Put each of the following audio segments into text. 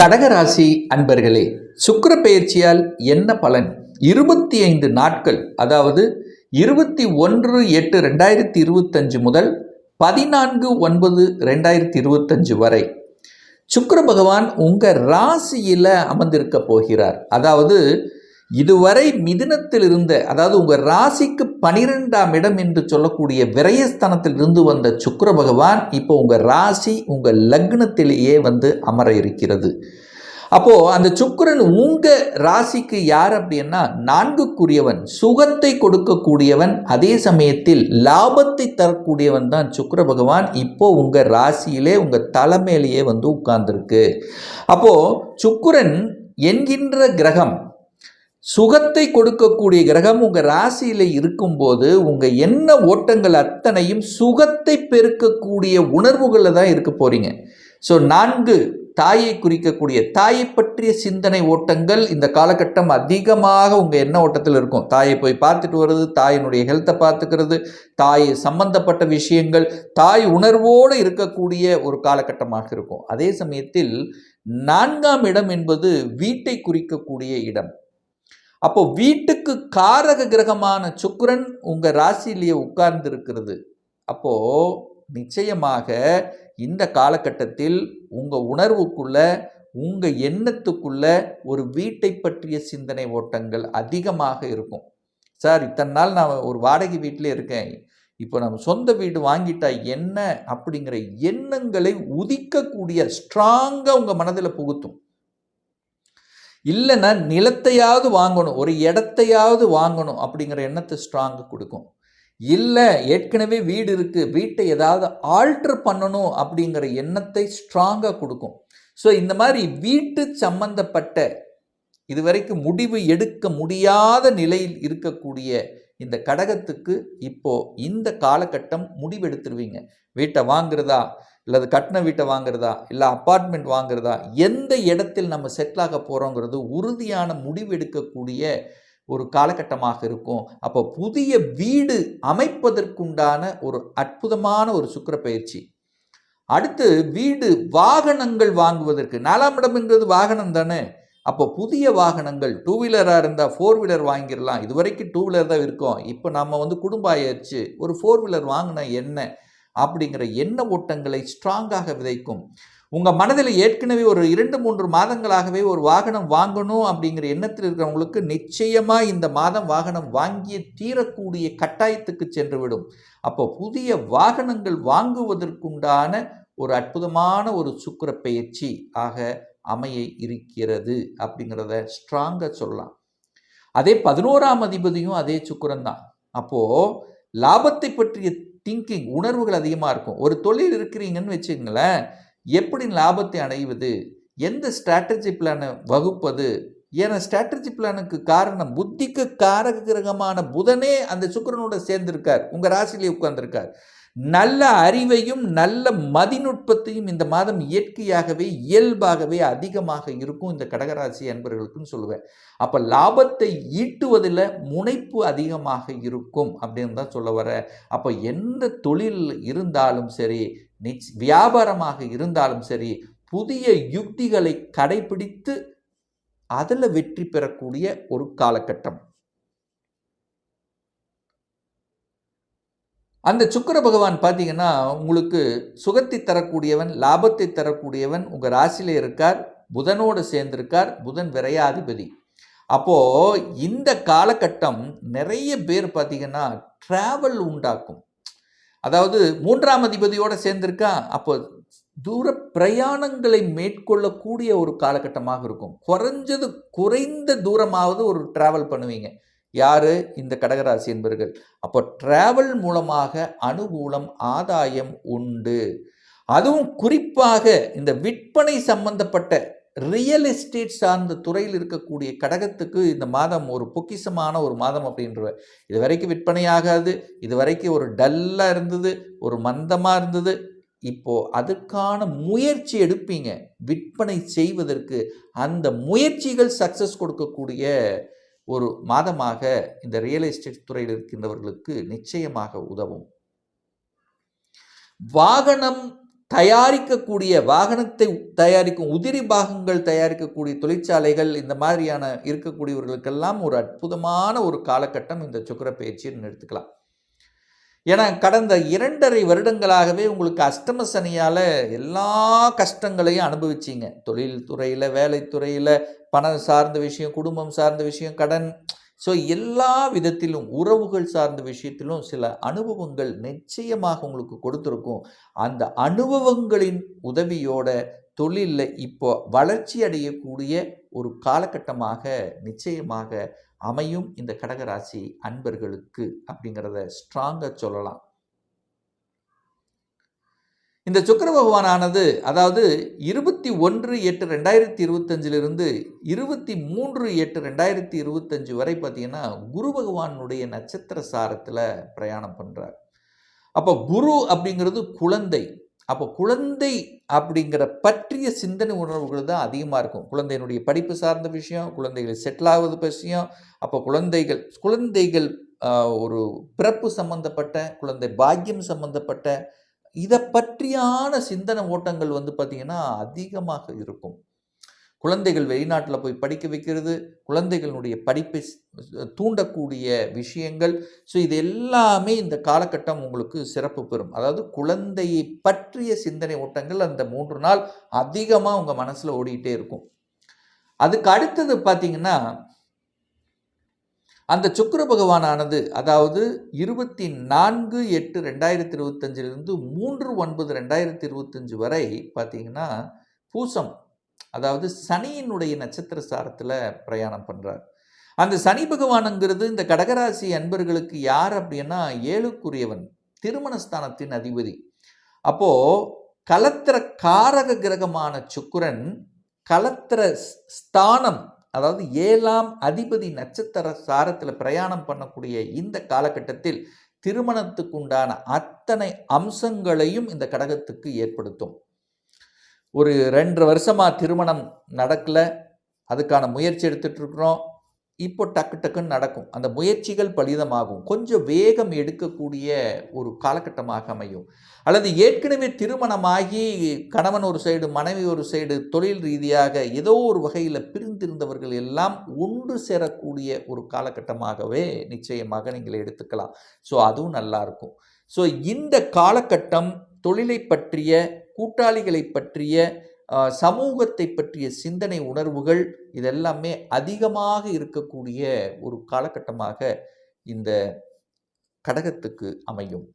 கடகராசி அன்பர்களே சுக்கர பெயர்ச்சியால் என்ன பலன்? இருபத்தி ஐந்து நாட்கள் அதாவது இருபத்தி ஒன்று எட்டு ரெண்டாயிரத்தி இருபத்தஞ்சு முதல் பதினான்கு ஒன்பது ரெண்டாயிரத்தி இருபத்தஞ்சு வரை. சுக்கர பகவான் உங்கள் ராசியில் அமர்ந்திருக்க போகிறார். அதாவது இதுவரை மிதுனத்தில் இருந்த அதாவது உங்கள் ராசிக்கு பனிரெண்டாம் இடம் என்று சொல்லக்கூடிய விரயஸ்தானத்தில் இருந்து வந்த சுக்கர பகவான் இப்போ உங்கள் ராசி உங்கள் லக்னத்திலேயே வந்து அமர இருக்கிறது அப்போது அந்த சுக்கரன் உங்கள் ராசிக்கு யார் அப்படின்னா நான்குக்குரியவன் சுகத்தை கொடுக்கக்கூடியவன் அதே சமயத்தில் லாபத்தை தரக்கூடியவன் தான் சுக்கிர பகவான். இப்போ உங்கள் ராசியிலே உங்கள் தலைமையிலேயே வந்து உட்கார்ந்துருக்கு. அப்போது சுக்கரன் என்கின்ற கிரகம் சுகத்தை கொடுக்கக்கூடிய கிரகம் உங்கள் ராசியில் இருக்கும்போது உங்கள் என்ன ஓட்டங்கள் அத்தனையும் சுகத்தை பெருக்கக்கூடிய உணர்வுகளில் தான் இருக்க போகிறீங்க ஸோ நான்கு தாயை குறிக்கக்கூடிய தாயை பற்றிய சிந்தனை ஓட்டங்கள் இந்த காலகட்டம் அதிகமாக உங்கள் என்ன ஓட்டத்தில் இருக்கும். தாயை போய் பார்த்துட்டு வர்றது தாயினுடைய ஹெல்த்தை பார்த்துக்கிறது தாய் சம்பந்தப்பட்ட விஷயங்கள் தாய் உணர்வோடு இருக்கக்கூடிய ஒரு காலகட்டமாக இருக்கும். அதே சமயத்தில் நான்காம் இடம் என்பது வீட்டை குறிக்கக்கூடிய இடம். அப்போ வீட்டுக்கு காரக கிரகமான சுக்கரன் உங்கள் ராசியிலேயே உட்கார்ந்து இருக்கிறது அப்போ நிச்சயமாக இந்த காலகட்டத்தில் உங்கள் உணர்வுக்குள்ள உங்கள் எண்ணத்துக்குள்ள ஒரு வீட்டை பற்றிய சிந்தனை ஓட்டங்கள் அதிகமாக இருக்கும். சார் இத்தனை நாள் நான் ஒரு வாடகை வீட்டிலே இருக்கேன். இப்போ நம்ம சொந்த வீடு வாங்கிட்டா என்ன? அப்படிங்கிற எண்ணங்களை உதிக்கக்கூடிய ஸ்ட்ராங்காக உங்கள் மனதில் புகுத்தும். இல்லைன்னா நிலத்தையாவது வாங்கணும் ஒரு இடத்தையாவது வாங்கணும் அப்படிங்கிற எண்ணத்தை ஸ்ட்ராங்கு கொடுக்கும். இல்லை ஏற்கனவே வீடு இருக்குது வீட்டை ஏதாவது ஆல்ட்ரு பண்ணணும் அப்படிங்கிற எண்ணத்தை ஸ்ட்ராங்காக கொடுக்கும். ஸோ இந்த மாதிரி வீட்டு சம்பந்தப்பட்ட இதுவரைக்கும் முடிவு எடுக்க முடியாத நிலையில் இருக்கக்கூடிய இந்த கடகத்துக்கு இப்போ இந்த காலகட்டம் முடிவெடுத்துருவீங்க. வீட்டை வாங்குறதா? இல்லை கட்டின வீட்டை வாங்குறதா? இல்லை அப்பார்ட்மெண்ட் வாங்குறதா? எந்த இடத்தில் நம்ம செட்டில் ஆக போகிறோங்கிறது உறுதியான முடிவெடுக்கக்கூடிய ஒரு காலகட்டமாக இருக்கும். அப்போ புதிய வீடு அமைப்பதற்குண்டான ஒரு அற்புதமான ஒரு சுக்கர பயிற்சி அடுத்து வீடு வாகனங்கள் வாங்குவதற்கு. நாலாம் இடம்ங்கிறது வாகனம் தானே? அப்போ புதிய வாகனங்கள் டூ வீலராக இருந்தால் ஃபோர் வீலர் வாங்கிடலாம். இது வரைக்கும் டூ வீலர் தான் இருக்கும். இப்போ நம்ம வந்து குடும்பம் ஆயிடுச்சு ஒரு ஃபோர் வீலர் வாங்கினா என்ன? அப்படிங்கிற எண்ண ஓட்டங்களை ஸ்ட்ராங்காக விதைக்கும். உங்கள் மனதில் ஏற்கனவே ஒரு இரண்டு மூன்று மாதங்களாகவே ஒரு வாகனம் வாங்கணும் அப்படிங்கிற எண்ணத்தில் இருக்கிறவங்களுக்கு நிச்சயமாக இந்த மாதம் வாகனம் வாங்கிய தீரக்கூடிய கட்டாயத்துக்கு சென்றுவிடும். அப்போ புதிய வாகனங்கள் வாங்குவதற்குண்டான ஒரு அற்புதமான ஒரு சுக்கர பயிற்சி ஆக அமைய இருக்கிறது அப்படிங்கிறத ஸ்ட்ராங்காக சொல்லலாம். அதே பதினோராம் அதிபதியும் அதே சுக்கரன் தான். அப்போது லாபத்தை பற்றிய திங்கிங் உணர்வுகள் அதிகமாக இருக்கும். ஒரு தொழில் இருக்கிறீங்கன்னு வச்சுங்களேன் எப்படி லாபத்தை அடைவது எந்த ஸ்ட்ராட்டஜி பிளானை வகுப்பது ஏன்னா ஸ்ட்ராட்டஜி பிளானுக்கு காரணம் புத்திக்கு காரக கிரகமான புதனே அந்த சுக்கரனோட சேர்ந்திருக்கார். உங்கள் ராசியிலே உட்கார்ந்துருக்கார். நல்ல அறிவையும் நல்ல மதிநுட்பத்தையும் இந்த மாதம் இயற்கையாகவே இயல்பாகவே அதிகமாக இருக்கும் இந்த கடகராசி அன்பர்களுக்குன்னு சொல்லுவேன். அப்போ லாபத்தை ஈட்டுவதில் முனைப்பு அதிகமாக இருக்கும் அப்படின்னு தான் சொல்ல வர அப்போ எந்த தொழில் இருந்தாலும் சரி நிச் வியாபாரமாக இருந்தாலும் சரி புதிய யுக்திகளை கடைபிடித்து அதில் வெற்றி பெறக்கூடிய ஒரு காலகட்டம். அந்த சுக்கர பகவான் பார்த்தீங்கன்னா உங்களுக்கு சுகத்தை தரக்கூடியவன் லாபத்தை தரக்கூடியவன் உங்கள் ராசியில் இருக்கார் புதனோடு சேர்ந்திருக்கார் புதன் விரையாதிபதி. அப்போது இந்த காலகட்டம் நிறைய பேர் பார்த்தீங்கன்னா ட்ராவல் உண்டாக்கும். அதாவது மூன்றாம் அதிபதியோடு சேர்ந்திருக்கா அப்போ தூர பிரயாணங்களை மேற்கொள்ளக்கூடிய ஒரு காலகட்டமாக இருக்கும். குறைஞ்சது குறைந்த தூரமாவது ஒரு ட்ராவல் பண்ணுவீங்க. யார்? இந்த கடகராசி என்பர்கள். அப்போ டிராவல் மூலமாக அனுகூலம் ஆதாயம் உண்டு. அதுவும் குறிப்பாக இந்த விற்பனை சம்பந்தப்பட்ட ரியல் எஸ்டேட் சார்ந்த துறையில் இருக்கக்கூடிய கடகத்துக்கு இந்த மாதம் ஒரு பொக்கிசமான ஒரு மாதம் அப்படின்ற இது வரைக்கும் விற்பனையாகாது இது வரைக்கும் ஒரு டல்லாக இருந்தது ஒரு மந்தமாக இருந்தது. இப்போ அதுக்கான முயற்சி எடுப்பீங்க. விற்பனை செய்வதற்கு அந்த முயற்சிகள் சக்ஸஸ் கொடுக்கக்கூடிய ஒரு மாதமாக இந்த ரியல் எஸ்டேட் துறையில் இருக்கின்றவர்களுக்கு நிச்சயமாக உதவும். வாகனம் தயாரிக்கக்கூடிய வாகனத்தை தயாரிக்கும் உதிரி பாகங்கள் தயாரிக்கக்கூடிய தொழிற்சாலைகள் இந்த மாதிரியான இருக்கக்கூடியவர்களுக்கெல்லாம் ஒரு அற்புதமான ஒரு காலகட்டம் இந்த சுக்கர பயிற்சின்னு எடுத்துக்கலாம். ஏன்னா கடந்த இரண்டரை வருடங்களாகவே உங்களுக்கு அஷ்டம சனியால் எல்லா கஷ்டங்களையும் அனுபவிச்சிங்க. தொழில் துறையில் வேலைத்துறையில் பணம் சார்ந்த விஷயம் குடும்பம் சார்ந்த விஷயம் கடன். ஸோ எல்லா விதத்திலும் உறவுகள் சார்ந்த விஷயத்திலும் சில அனுபவங்கள் நிச்சயமாக உங்களுக்கு கொடுத்துருக்கும். அந்த அனுபவங்களின் உதவியோட தொழிலில் இப்போ வளர்ச்சி அடையக்கூடிய ஒரு காலகட்டமாக நிச்சயமாக அமையும் இந்த கடகராசி அன்பர்களுக்கு அப்படிங்கிறத ஸ்ட்ராங்காக சொல்லலாம். இந்த சுக்கர பகவானானது அதாவது இருபத்தி ஒன்று எட்டு ரெண்டாயிரத்தி இருபத்தஞ்சிலிருந்து இருபத்தி மூன்று எட்டு ரெண்டாயிரத்தி இருபத்தஞ்சு வரை பார்த்தீங்கன்னா குரு பகவானுடைய நட்சத்திர சாரத்தில் பிரயாணம் பண்ணுறார் அப்போ குரு அப்படிங்கிறது குழந்தை. அப்போ குழந்தை அப்படிங்கிற பற்றிய சிந்தனை உணர்வுகள் தான் அதிகமாக இருக்கும். குழந்தையினுடைய படிப்பு சார்ந்த விஷயம் குழந்தைகள் செட்டில் ஆகுது விஷயம். அப்போ குழந்தைகள் குழந்தைகள் ஒரு பிறப்பு சம்பந்தப்பட்ட குழந்தை பாக்கியம் சம்பந்தப்பட்ட இதை பற்றியான சிந்தனை ஓட்டங்கள் வந்து பார்த்திங்கன்னா அதிகமாக இருக்கும். குழந்தைகள் வெளிநாட்டில் போய் படிக்க வைக்கிறது குழந்தைகளுடைய படிப்பை தூண்டக்கூடிய விஷயங்கள். ஸோ இது எல்லாமே இந்த காலகட்டம் உங்களுக்கு சிறப்பு பெறும். அதாவது குழந்தையை பற்றிய சிந்தனை ஓட்டங்கள் அந்த மூன்று நாள் அதிகமாக உங்கள் மனசில் ஓடிக்கிட்டே இருக்கும். அதுக்கு அடுத்தது பார்த்தீங்கன்னா அந்த சுக்கர பகவானானது அதாவது இருபத்தி நான்கு எட்டு ரெண்டாயிரத்தி இருபத்தஞ்சிலிருந்து மூன்று ஒன்பது ரெண்டாயிரத்தி இருபத்தஞ்சு வரை பார்த்தீங்கன்னா பூசம். அதாவது சனியினுடைய நட்சத்திர சாரத்தில் பிரயாணம் பண்ணுறார் அந்த சனி பகவானுங்கிறது இந்த கடகராசி அன்பர்களுக்கு யார் அப்படின்னா ஏழுக்குரியவன் திருமணஸ்தானத்தின் அதிபதி. அப்போது கலத்திர காரக கிரகமான சுக்குரன் கலத்திர ஸ்தானம் அதாவது ஏழாம் அதிபதி நட்சத்திர சாரத்தில் பிரயாணம் பண்ணக்கூடிய இந்த காலகட்டத்தில் திருமணத்துக்கு உண்டான அத்தனை அம்சங்களையும் இந்த கடகத்துக்கு ஏற்படுத்தும். ஒரு ரெண்டு வருஷமாக திருமணம் நடக்கலை. அதுக்கான முயற்சி எடுத்துகிட்ருக்குறோம் இப்போ டக்கு டக்குன்னு நடக்கும். அந்த முயற்சிகள் பலிதமாகும். கொஞ்சம் வேகம் எடுக்கக்கூடிய ஒரு காலகட்டமாக அமையும். அல்லது ஏற்கனவே திருமணமாகி கணவன் ஒரு சைடு மனைவி ஒரு சைடு தொழில் ரீதியாக ஏதோ ஒரு வகையில் பிரிந்திருந்தவர்கள் எல்லாம் ஒன்று சேரக்கூடிய ஒரு காலகட்டமாகவே நிச்சயமாக நீங்கள் எடுத்துக்கலாம். ஸோ அதுவும் நல்லாயிருக்கும் ஸோ இந்த காலகட்டம் தொழிலை பற்றிய கூட்டாளிகளை பற்றிய சமூகத்தை பற்றிய சிந்தனை உணர்வுகள் இதெல்லாமே அதிகமாக இருக்கக்கூடிய ஒரு காலகட்டமாக இந்த கடகத்துக்கு அமையும்.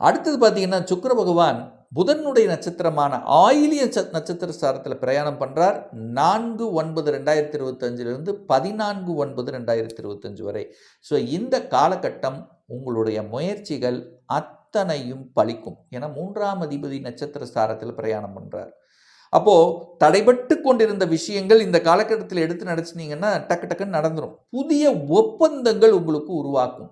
அடுத்தது பார்த்தீங்கன்னா சுக்கர பகவான் புதனுடைய நட்சத்திரமான ஆயிலிய நட்சத்திர சாரத்தில் பிரயாணம் பண்ணுறார் நான்கு ஒன்பது ரெண்டாயிரத்தி இருபத்தஞ்சிலிருந்து பதினான்கு ஒன்பது ரெண்டாயிரத்தி இருபத்தஞ்சு வரை. ஸோ இந்த காலகட்டம் உங்களுடைய முயற்சிகள் அத்தனையும் பழிக்கும். என மூன்றாம் அதிபதி நட்சத்திர சாரத்தில் பிரயாணம் பண்ணுறார் அப்போது தடைபட்டு கொண்டிருந்த விஷயங்கள் இந்த காலகட்டத்தில் எடுத்து நடச்சினீங்கன்னா டக்கு டக்குன்னு நடந்துடும் புதிய ஒப்பந்தங்கள் உங்களுக்கு உருவாக்கும்.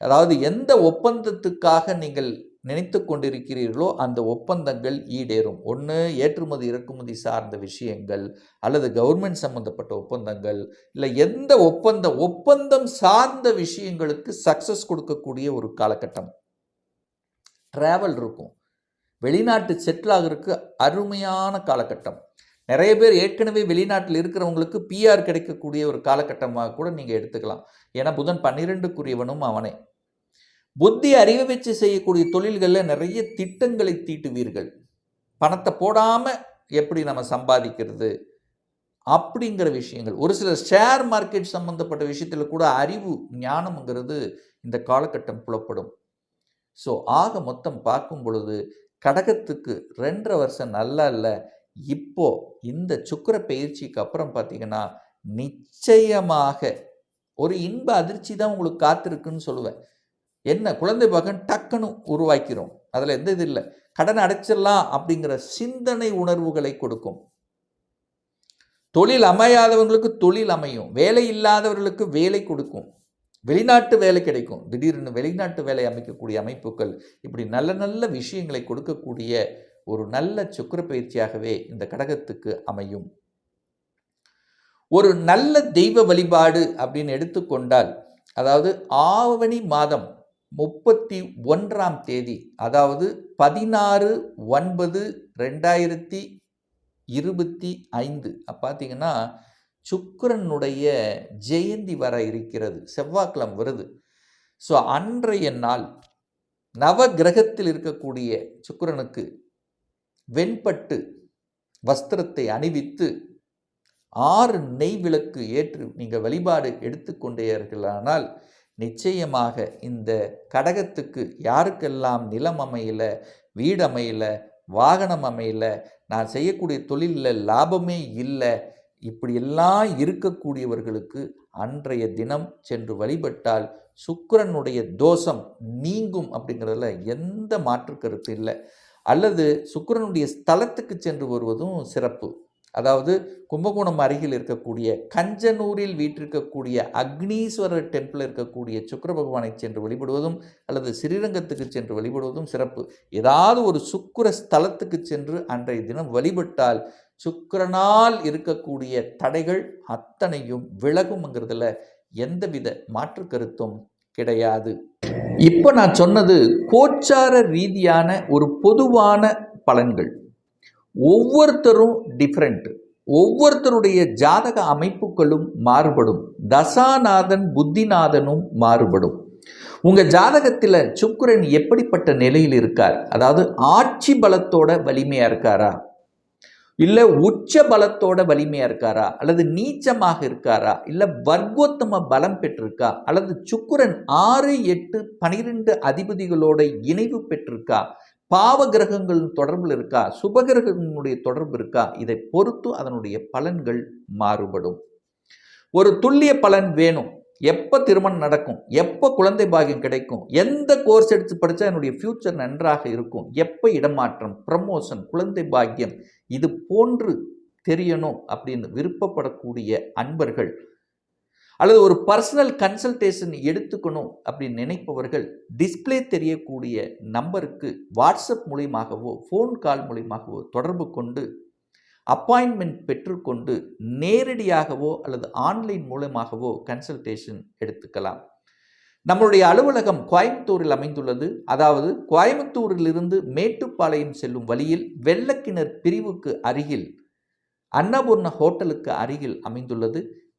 அதாவது எந்த ஒப்பந்தத்துக்காக நீங்கள் நினைத்து கொண்டிருக்கிறீர்களோ அந்த ஒப்பந்தங்கள் ஈடேறும். ஒன்று ஏற்றுமதி இறக்குமதி சார்ந்த விஷயங்கள் அல்லது கவர்மெண்ட் சம்மந்தப்பட்ட ஒப்பந்தங்கள் இல்லை எந்த ஒப்பந்தம் ஒப்பந்தம் சார்ந்த விஷயங்களுக்கு சக்ஸஸ் கொடுக்கக்கூடிய ஒரு காலகட்டம். ட்ராவல் இருக்கும். வெளிநாட்டு செட்டில் ஆகிறதுக்கு அருமையான காலகட்டம். நிறைய பேர் ஏற்கனவே வெளிநாட்டில் இருக்கிறவங்களுக்கு பிஆர் கிடைக்கக்கூடிய ஒரு காலகட்டமாக கூட நீங்கள் எடுத்துக்கலாம். ஏன்னா புதன் பன்னிரெண்டுக்குரியவனும் அவனே. புத்தி அறிவை வச்சு செய்யக்கூடிய தொழில்களில் நிறைய திட்டங்களை தீட்டுவீர்கள். பணத்தை போடாமல் எப்படி நம்ம சம்பாதிக்கிறது அப்படிங்கிற விஷயங்கள். ஒரு சில ஷேர் மார்க்கெட் சம்மந்தப்பட்ட விஷயத்தில் கூட அறிவு ஞானம்ங்கிறது இந்த காலகட்டம் புலப்படும். ஸோ ஆக மொத்தம் பார்க்கும் பொழுது கடகத்துக்கு ரெண்டரை வருஷம் நல்லா இல்லை. இப்போ இந்த சுக்கர பயிற்சிக்கு அப்புறம் பார்த்தீங்கன்னா நிச்சயமாக ஒரு இன்ப அதிர்ச்சி தான் உங்களுக்கு காத்திருக்குன்னு சொல்லுவேன். என்ன? குழந்தை பகன் டக்குன்னு உருவாக்கிறோம் அதில் எந்த இது இல்லை. கடன் அடைச்சிடலாம் அப்படிங்கிற சிந்தனை உணர்வுகளை கொடுக்கும். தொழில் அமையாதவங்களுக்கு தொழில் அமையும். வேலை இல்லாதவர்களுக்கு வேலை கொடுக்கும். வெளிநாட்டு வேலை கிடைக்கும். திடீர்னு வெளிநாட்டு வேலை அமைக்கக்கூடிய அமைப்புகள் இப்படி நல்ல நல்ல விஷயங்களை கொடுக்கக்கூடிய ஒரு நல்ல சுக்கர பயிற்சியாகவே இந்த கடகத்துக்கு அமையும். ஒரு நல்ல தெய்வ வழிபாடு அப்படின்னு எடுத்துக்கொண்டால் அதாவது ஆவணி மாதம் முப்பத்தி ஒன்றாம் தேதி அதாவது பதினாறு ஒன்பது ரெண்டாயிரத்தி இருபத்தி ஐந்து. பார்த்தீங்கன்னா சுக்கரனுடைய ஜெயந்தி வர இருக்கிறது. செவ்வாய்க்கிழமை வருது. ஸோ அன்றைய நாள் நவ கிரகத்தில் இருக்கக்கூடிய சுக்கிரனுக்கு வெண்பட்டு வஸ்திரத்தை அணிவித்து ஆறு நெய் விளக்கு ஏற்று நீங்கள் வழிபாடு எடுத்துக்கொண்டீர்களானால் நிச்சயமாக இந்த கடகத்துக்கு யாருக்கெல்லாம் நிலம் அமையல வீடு அமையல வாகனம் அமையல நான் செய்யக்கூடிய தொழிலில் லாபமே இல்லை இப்படியெல்லாம் இருக்கக்கூடியவர்களுக்கு அன்றைய தினம் சென்று வழிபட்டால் சுக்கரனுடைய தோஷம் நீங்கும் அப்படிங்கிறதுல எந்த மாற்று கருத்து இல்லை. அல்லது சுக்கரனுடைய ஸ்தலத்துக்கு சென்று வருவதும் சிறப்பு. அதாவது கும்பகோணம் அருகில் இருக்கக்கூடிய கஞ்சனூரில் வீற்றிருக்கக்கூடிய அக்னீஸ்வரர் டெம்பிள் இருக்கக்கூடிய சுக்கிர பகவானை சென்று வழிபடுவதும் அல்லது ஸ்ரீரங்கத்துக்கு சென்று வழிபடுவதும் சிறப்பு. ஏதாவது ஒரு சுக்கர ஸ்தலத்துக்கு சென்று அன்றைய தினம் வழிபட்டால் சுக்கிரனால் இருக்கக்கூடிய தடைகள் அத்தனையும் விலகும்ங்கிறதுல எந்தவித மாற்று கருத்தும் கிடையாது. இப்போ நான் சொன்னது கோச்சார ரீதியான ஒரு பொதுவான பலன்கள். ஒவ்வொருத்தரும் டிஃப்ரெண்ட் ஒவ்வொருத்தருடைய ஜாதக அமைப்புகளும் மாறுபடும். தசாநாதன் புத்திநாதனும் மாறுபடும். உங்கள் ஜாதகத்தில் சுக்கரன் எப்படிப்பட்ட நிலையில் இருக்கார்? அதாவது ஆட்சி பலத்தோட வலிமையாக இருக்காரா? இல்லை உச்ச பலத்தோட வலிமையாக இருக்காரா? அல்லது நீச்சமாக இருக்காரா? இல்லை வர்க்கோத்தம பலம் பெற்றிருக்கா? அல்லது சுக்குரன் ஆறு எட்டு பனிரெண்டு அதிபதிகளோட இணைவு பெற்றிருக்கா? பாவ கிரகங்கள் தொடர்பில் இருக்கா? சுபகிரகங்களுடைய தொடர்பு இருக்கா? இதை பொறுத்து அதனுடைய பலன்கள் மாறுபடும். ஒரு துல்லிய பலன் வேணும். எப்போ திருமணம் நடக்கும்? எப்போ குழந்தை பாகியம் கிடைக்கும்? எந்த கோர்ஸ் எடுத்து படித்தா என்னுடைய ஃப்யூச்சர் நன்றாக இருக்கும்? எப்போ இடமாற்றம் ப்ரமோஷன் குழந்தை பாக்கியம் இது போன்று தெரியணும் அப்படின்னு விருப்பப்படக்கூடிய அன்பர்கள் அல்லது ஒரு பர்சனல் கன்சல்டேஷன் எடுத்துக்கணும் அப்படின்னு நினைப்பவர்கள் டிஸ்பிளே தெரியக்கூடிய நம்பருக்கு வாட்ஸ்அப் மூலியமாகவோ ஃபோன் கால் மூலியமாகவோ தொடர்பு கொண்டு அப்பாயின்மெண்ட் பெற்றுக்கொண்டு நேரடியாகவோ அல்லது ஆன்லைன் மூலமாகவோ கன்சல்டேஷன் எடுத்துக்கலாம். நம்மளுடைய அலுவலகம் கோயம்புத்தூரில் அமைந்துள்ளது. அதாவது கோயம்புத்தூரிலிருந்து மேட்டுப்பாளையம் செல்லும் வழியில் வெள்ளக்கிணர் பிரிவுக்கு அருகில் அன்னபூர்ண ஹோட்டலுக்கு அருகில் அமைந்துள்ளது.